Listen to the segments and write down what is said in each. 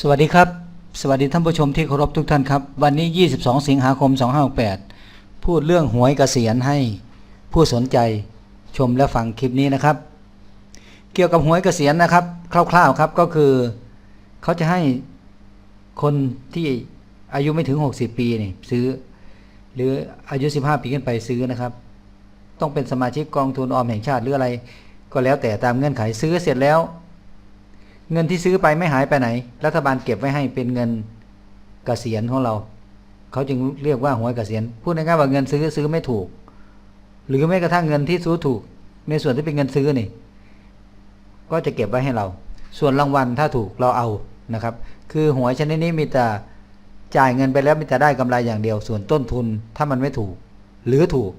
สวัสดีครับ สวัสดีท่านผู้ชมที่เคารพทุกท่านครับ วันนี้ 22 สิงหาคม 2568 พูดเรื่องหวยเกษียณให้ผู้สนใจชมและฟังคลิปนี้นะครับ เกี่ยวกับหวยเกษียณนะครับ คร่าวๆครับก็คือเขาจะให้คนที่อายุไม่ถึง 60 ปีนี่ซื้อ หรืออายุ 15 ปีขึ้นไปซื้อนะครับ ต้องเป็นสมาชิกกองทุนออมแห่งชาติหรืออะไร ก็แล้วแต่ตามเงื่อนไขซื้อเสร็จแล้ว เงินที่ซื้อไปไม่หายไปไหน รัฐบาลเก็บไว้ให้เป็นเงินเกษียณของเรา เขาจึงเรียกว่าหวยเกษียณพูดง่ายๆว่าเงินซื้อซื้อไม่ถูก หรือแม้กระทั่งเงินที่ซื้อถูก ในส่วนที่เป็นเงินซื้อนี่ ก็จะเก็บไว้ให้เรา ส่วนรางวัลถ้าถูกเราเอานะครับ คือหวยชนิดนี้มีแต่จ่ายเงินไปแล้วมีแต่ได้กำไรอย่างเดียว ส่วนต้นทุนถ้ามันไม่ถูก หรือถูก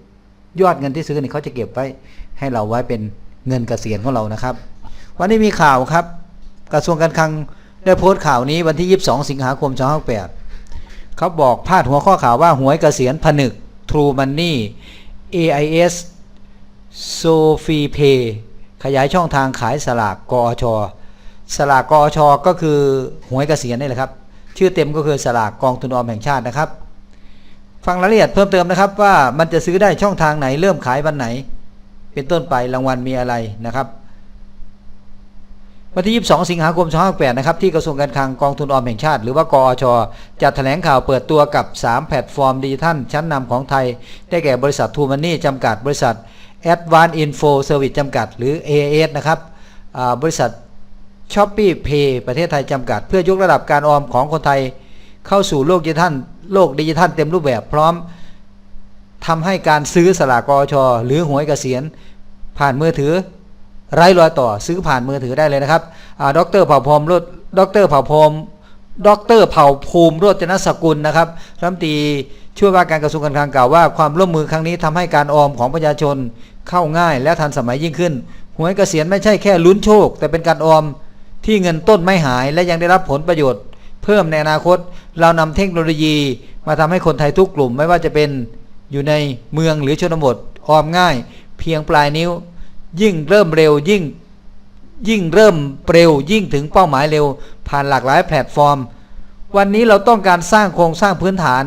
ยอดเงินที่ซื้อนี่เขาจะเก็บไว้ให้เราไว้เป็นเงินเกษียณของเรานะครับ วันนี้มีข่าวครับ กระทรวงการคลังได้โพสต์ข่าวนี้วันที่ 22 สิงหาคม2568เขาบอกพาดหัวข้อข่าวว่าหวยเกษียณผนึก True Money AIS s o f i Pay ขยายช่องทางขายสลากกอชสลากกอชก็คือหวยเกษียณนี่แหละครับ ชื่อเต็มก็คือสลากกองทุนออมแห่งชาตินะครับ ฟังรายละเอียดเพิ่มเติมนะครับว่ามันจะซื้อได้ช่องทางไหนเริ่มขายวันไหน เป็นต้นไปรางวัลมีอะไรนะครับ วันที่ 22 สิงหาคม 2568 นะครับ ที่กระทรวงการคลังกองทุนออมแห่งชาติ หรือว่ากอชจัดแถลงข่าวเปิดตัวกับ 3 แพลตฟอร์มดิจิทัลชั้นนำของไทย ได้แก่บริษัททูมันนี่จำกัด บริษัท a d v a n c e Info Service จำกัด หรือ AAS นะครับบริษัท s h o p e e Pay ประเทศไทยจำกัด เพื่อยกระดับการออมของคนไทย เข้าสู่โลกดิจิทัลโลกดิจิทัลเต็มรูปแบบพร้อมทำให้การซื้อสลากกอชหรือหวยเกษียณผ่านมือถือ ไร้รอยต่อซื้อผ่านมือถือได้เลยนะครับอ่าดรเผ่าพรมโรดดรเผ่าพรมดรเผ่าภูมิโรจนสกุลนะครับรัฐมนตรีช่วยว่าการกระทรวงการคลังกล่าวว่าความร่วมมือครั้งนี้ทำให้การออมของประชาชนเข้าง่ายและทันสมัยยิ่งขึ้น หวยเกษียณไม่ใช่แค่ลุ้นโชค แต่เป็นการออมที่เงินต้นไม่หายและยังได้รับผลประโยชน์ เพิ่มในอนาคต เรานำเทคโนโลยีมาทำให้คนไทยทุกกลุ่ม ไม่ว่าจะเป็นอยู่ในเมืองหรือชนบทออมง่าย เพียงปลายนิ้ว ยิ่งเริ่มเร็วยิ่งยิ่งเริ่มเร็วยิ่งถึงเป้าหมายเร็ว ผ่านหลากหลายแพลตฟอร์ม วันนี้เราต้องการสร้างโครงสร้างพื้นฐาน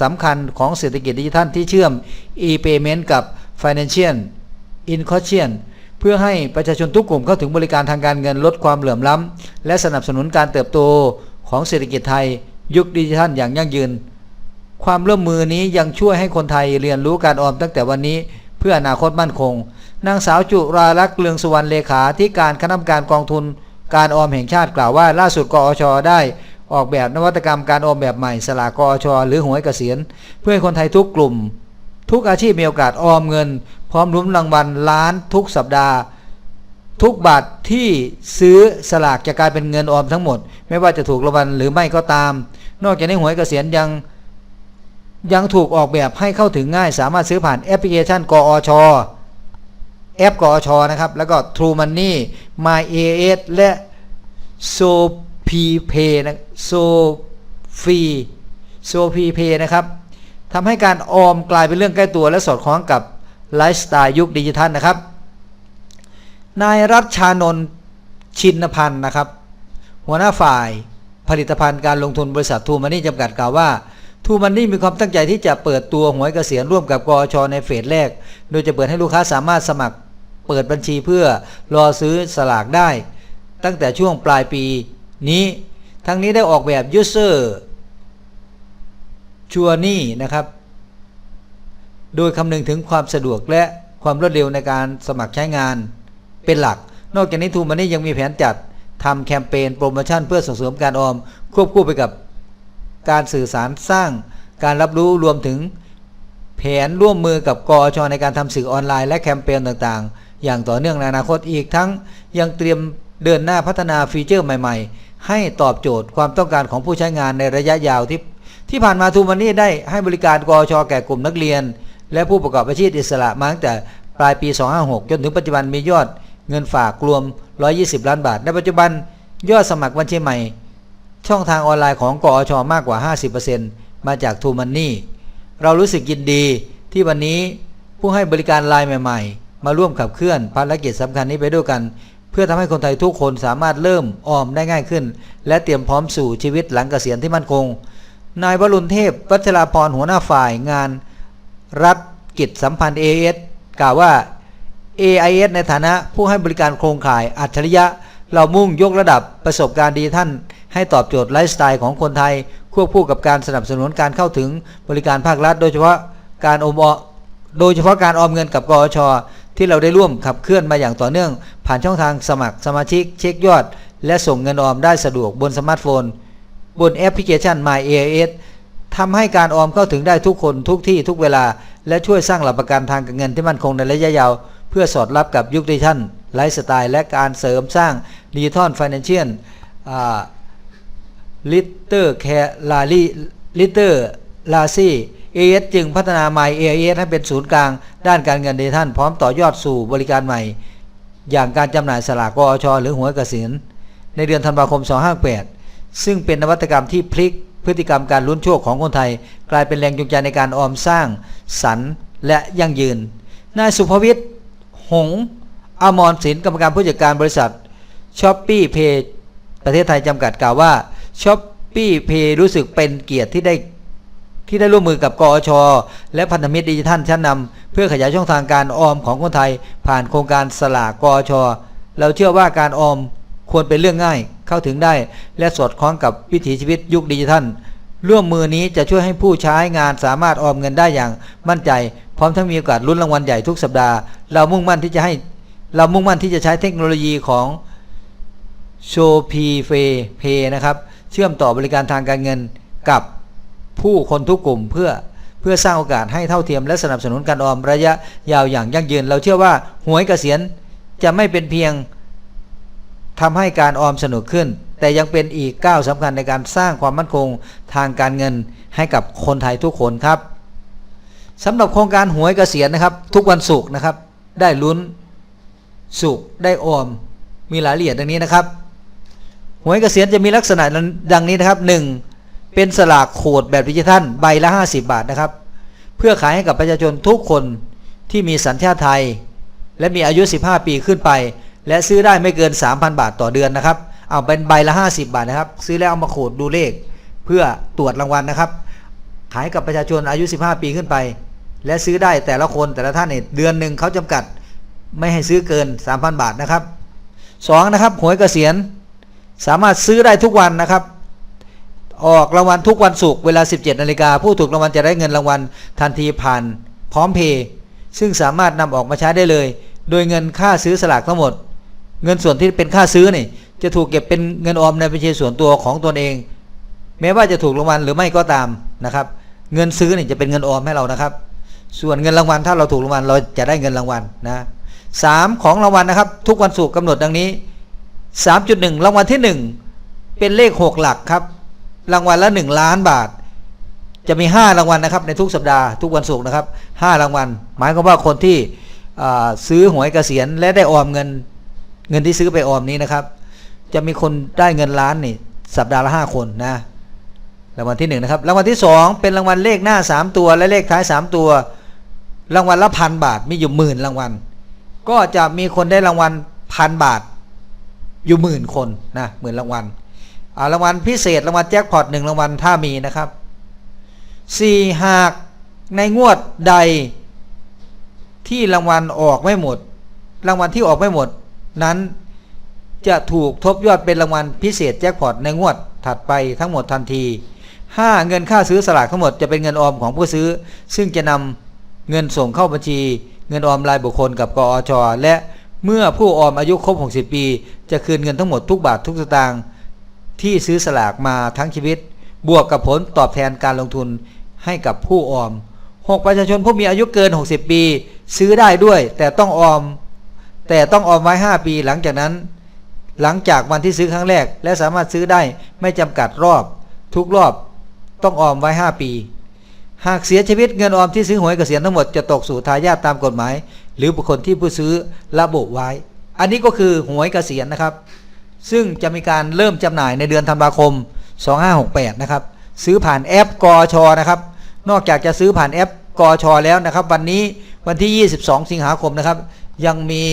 สำคัญของเศรษฐกิจดิจิทัลที่เชื่อม e-payment กับ financial inclusion เพื่อให้ประชาชนทุกกลุ่มเข้าถึงบริการทางการเงินลดความเหลื่อมล้ำ และสนับสนุนการเติบโตของเศรษฐกิจไทย ยุคดิจิทัลอย่างยั่งยืน ความร่วมมือนี้ยังช่วยให้คนไทยเรียนรู้การออมตั้งแต่วันนี้เพื่ออนาคตมั่นคง นางสาวจุราลักษณ์เลืองสุวรรณเลขาที่การคณะกรรมการกองทุนการออมแห่งชาติกล่าวว่า ล่าสุดกอชได้ออกแบบนวัตกรรมการออมแบบใหม่สลากกอชหรือหวยเกษียณ เพื่อให้คนไทยทุกกลุ่ม ทุกอาชีพมีโอกาสออมเงิน พร้อมลุ้นรางวัลล้านทุกสัปดาห์ ทุกบาทที่ซื้อสลากจะกลายเป็นเงินออมทั้งหมด ไม่ว่าจะถูกรางวัลหรือไม่ก็ตาม นอกจากนี้หวยเกษียณยังยังถูกออกแบบให้เข้าถึงง่าย สามารถซื้อผ่านแอปพลิเคชันกอช แอปกอชนะครับ แล้วก็ True Money My AS และ So P Pay นะ So Free So P Pay นะครับทำให้การออมกลายเป็นเรื่องใกล้ตัวและสอดคล้องกับไลฟ์สไตล์ยุคดิจิทัลนะครับ นายรัชชานนท์ชินพันธ์นะครับ หัวหน้าฝ่ายผลิตภัณฑ์การลงทุนบริษัททูมันนี่จำกัดกล่าวว่าทูมันนี่มีความตั้งใจที่จะเปิดตัวหวยเกษียณร่วมกับกอชในเฟสแรก โดยจะเปิดให้ลูกค้าสามารถสมัคร เปิดบัญชีเพื่อรอซื้อสลากได้ ตั้งแต่ช่วงปลายปีนี้ ทั้งนี้ได้ออกแบบ User Journey นะครับ โดยคำนึงถึงความสะดวกและความรวดเร็วในการสมัครใช้งานเป็นหลัก นอกจากนี้ทูมันนี่ยังมีแผนจัดทำแคมเปญโปรโมชั่นเพื่อส่งเสริมการออม ควบคู่ไปกับการสื่อสารสร้างการรับรู้รวมถึงแผนร่วมมือกับกอชในการทำสื่อออนไลน์และแคมเปญต่างๆ อย่างต่อเนื่องในอนาคตอีกทั้งยังเตรียมเดินหน้าพัฒนาฟีเจอร์ใหม่ ๆ ให้ตอบโจทย์ความต้องการของผู้ใช้งานในระยะยาวที่ที่ผ่านมาทูมันนี่ได้ให้บริการกอชแก่กลุ่มนักเรียน และผู้ประกอบอาชีพอิสระมาตั้งแต่ปลายปี 256 จนถึงปัจจุบันมียอดเงินฝากรวม 120 ล้านบาท ในปัจจุบันยอดสมัครบัญชีใหม่ ช่องทางออนไลน์ของกอชมากกว่า 50%มาจากทูมันนี่เรารู้สึกยินดีที่วันนี้ผู้ให้บริการไลน์ใหม่ ๆ มาร่วมขับเคลื่อนภารกิจสำคัญนี้ไปด้วยกัน เพื่อทำให้คนไทยทุกคนสามารถเริ่มออมได้ง่ายขึ้น และเตรียมพร้อมสู่ชีวิตหลังเกษียณที่มั่นคง นายวรุณเทพวัชราพรหัวหน้าฝ่ายงาน รัฐกิจสัมพันธ์ AIS กล่าวว่า AIS ในฐานะผู้ให้บริการโครงข่ายอัจฉริยะ เรามุ่งยกระดับประสบการณ์ดีท่าน ให้ตอบโจทย์ไลฟ์สไตล์ของคนไทย ควบคู่กับการสนับสนุนการเข้าถึงบริการภาครัฐ โดยเฉพาะการอมอโดยเฉพาะการออมเงินกับกอช ที่เราได้ร่วมขับเคลื่อนมาอย่างต่อเนื่อง ผ่านช่องทางสมัครสมาชิก เช็คยอด และส่งเงินออมได้สะดวกบนสมาร์ทโฟน บนแอปพลิเคชัน My AIS ทำให้การออมเข้าถึงได้ทุกคนทุกที่ทุกเวลา และช่วยสร้างหลักประกันทางการเงินที่มั่นคงในระยะยาว เพื่อสอดรับกับยุคดิจิทัลไลฟ์สไตล์และการเสริมสร้างดิจิทัลฟินแลนเชียลลิตเตอร์แคลาลีลิตเตอร์ลาซี่ เอเอสจึงพัฒนา My AIS ให้เป็นศูนย์กลาง ด้านการเงินดิจิทัลพร้อมต่อยอดสู่บริการใหม่ อย่างการจำหน่ายสลากกอชหรือหวยเกษียณในเดือนธันวาคม 258 ซึ่งเป็นนวัตกรรมที่พลิกพฤติกรรมการลุ้นโชคของคนไทย กลายเป็นแรงจูงใจในการออมสร้างสรรค์และยั่งยืน นายสุภวิทย์ หงอมรศิลป์กรรมการผู้จัดการบริษัทช้อปปี้เพย์ประเทศไทยจำกัดกล่าวว่าช้อปปี้เพย์รู้สึกเป็นเกียรติที่ได้ ที่ได้ร่วมมือกับกอช และพันธมิตรดิจิทัลชั้นนำเพื่อขยายช่องทางการออมของคนไทย ผ่านโครงการสลากกอช เราเชื่อว่าการออมควรเป็นเรื่องง่ายเข้าถึงได้ และสอดคล้องกับวิถีชีวิตยุคดิจิทัล ร่วมมือนี้จะช่วยให้ผู้ใช้งานสามารถออมเงินได้อย่างมั่นใจ พร้อมทั้งมีโอกาสลุ้นรางวัลใหญ่ทุกสัปดาห์เรามุ่งมั่นที่จะให้เรามุ่งมั่นที่จะใช้เทคโนโลยีของโชพีเฟเพนะครับ เชื่อมต่อบริการทางการเงินกับ ผู้คนทุกกลุ่มเพื่อเพื่อสร้างโอกาสให้เท่าเทียมและสนับสนุนการออมระยะยาวอย่างยั่งยืน เราเชื่อว่าหวยเกษียณจะไม่เป็นเพียงทำให้การออมสนุกขึ้น แต่ยังเป็นอีกก้าวสำคัญในการสร้างความมั่นคงทางการเงินให้กับคนไทยทุกคนครับสำหรับโครงการหวยเกษียณนะครับ ทุกวันศุกร์นะครับ ได้ลุ้นสุขได้ออมมีรายละเอียดดังนี้นะครับ หวยเกษียณจะมีลักษณะดังนี้นะครับ 1. เป็นสลากโขดแบบดิจิทัลใบละ 50 บาทนะครับ เพื่อขายให้กับประชาชนทุกคนที่มีสัญชาติไทย และมีอายุ 15 ปีขึ้นไป และซื้อได้ไม่เกิน 3,000 บาทต่อเดือนนะครับ เอาเป็นใบละ 50 บาทนะครับ ซื้อแล้วเอามาโขดดูเลข เพื่อตรวจรางวัลนะครับ ขายกับประชาชนอายุ 15 ปีขึ้นไป และซื้อได้แต่ละคนแต่ละท่านเนี่ยเดือนหนึ่งเขาจำกัดไม่ให้ซื้อเกิน 3,000 บาทนะครับสองนะครับหวยเกษียณสามารถซื้อได้ทุกวันนะครับ ออกรางวัลทุกวันศุกร์เวลา 17นาฬิกาผู้ถูกรางวัลจะได้เงินรางวัลทันทีผ่าน พร้อมเพย์ซึ่งสามารถนำออกมาใช้ได้เลย โดยเงินค่าซื้อสลากทั้งหมด เงินส่วนที่เป็นค่าซื้อนี่จะถูกเก็บเป็นเงินออมในบัญชีส่วนตัวของตนเอง แม้ว่าจะถูกรางวัลหรือไม่ก็ตามนะครับ เงินซื้อนี่จะเป็นเงินออมให้เรานะครับ ส่วนเงินรางวัลถ้าเราถูกรางวัลเราจะได้เงินรางวัลนะสามของรางวัลนะครับ ทุกวันศุกร์กำหนดดังนี้ 3.1 รางวัลที่ 1 เป็นเลข 6 หลักครับ รางวัลละ 1 ล้านบาท จะมี 5 รางวัลนะครับ ในทุกสัปดาห์ทุกวันศุกร์นะครับ5รางวัล หมายความว่าคนที่ซื้อหวยเกษียณและได้ออมเงินเงินที่ซื้อไปออมนี้นะครับ จะมีคนได้เงินล้านนี่สัปดาห์ละ 5 คนนะรางวัลที่1นะครับรางวัลที่ 2 เป็นรางวัลเลขหน้า 3 ตัวและเลขท้าย 3 ตัว รางวัลละพันบาทมีอยู่หมื่นรางวัล ก็จะมีคนได้รางวัลพันบาทอยู่หมื่นคนนะหมื่นรางวัล รางวัลพิเศษรางวัลแจ็คพอตหนึ่งรางวัลถ้ามีนะครับสี่หากในงวดใดที่รางวัลออกไม่หมด รางวัลที่ออกไม่หมด นั้นจะถูกทบยอดเป็นรางวัลพิเศษแจ็คพอตในงวดถัดไปทั้งหมดทันที 5. เงินค่าซื้อสลากทั้งหมดจะเป็นเงินออมของผู้ซื้อ ซึ่งจะนำเงินส่งเข้าบัญชี เงินออมรายบุคคลกับกอชและเมื่อผู้ออมอายุครบ 60 ปี จะคืนเงินทั้งหมดทุกบาททุกสตางค์ ที่ซื้อสลากมาทั้งชีวิต บวกกับผลตอบแทนการลงทุนให้กับผู้ออม 6 ประชาชนผู้มีอายุเกิน 60 ปี ซื้อได้ด้วย แต่ต้องออม แต่ต้องออมไว้ 5 ปีหลังจากนั้น หลังจากวันที่ซื้อครั้งแรก และสามารถซื้อได้ไม่จำกัดรอบ ทุกรอบต้องออมไว้ 5 ปี หากเสียชีวิตเงินออมที่ซื้อหวยเกษียณทั้งหมดจะตกสู่ทายาทตามกฎหมาย หรือบุคคลที่ผู้ซื้อระบุไว้ อันนี้ก็คือหวยเกษียณนะครับ ซึ่งจะมีการเริ่มจำหน่ายในเดือนธันวาคม 2568 นะครับ ซื้อผ่านแอปกอชนะครับ นอกจากจะซื้อผ่านแอปกอชอแล้วนะครับ วันนี้วันที่ 22 สิงหาคมนะครับ ยังมี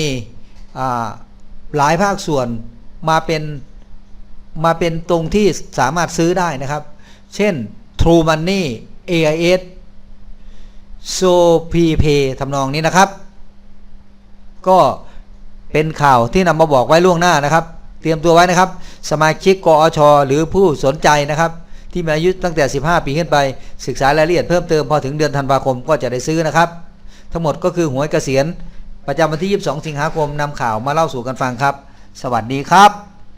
หลายภาคส่วนมาเป็นมาเป็นตรงที่สามารถซื้อได้นะครับ เช่น True Money AIS s o p p a y ทำนองนี้นะครับ ก็เป็นข่าวที่นำมาบอกไว้ล่วงหน้านะครับ เตรียมตัวไว้นะครับ สมาชิกกอชหรือผู้สนใจนะครับ ที่มีอายุตั้งแต่ 15 ปีขึ้นไป ศึกษารายละเอียดเพิ่มเติมพอถึงเดือนธันวาคมก็จะได้ซื้อนะครับ ทั้งหมดก็คือหวยเกษียณ ประจำวันที่ 22 สิงหาคมนำข่าวมาเล่าสู่กันฟังครับ สวัสดีครับ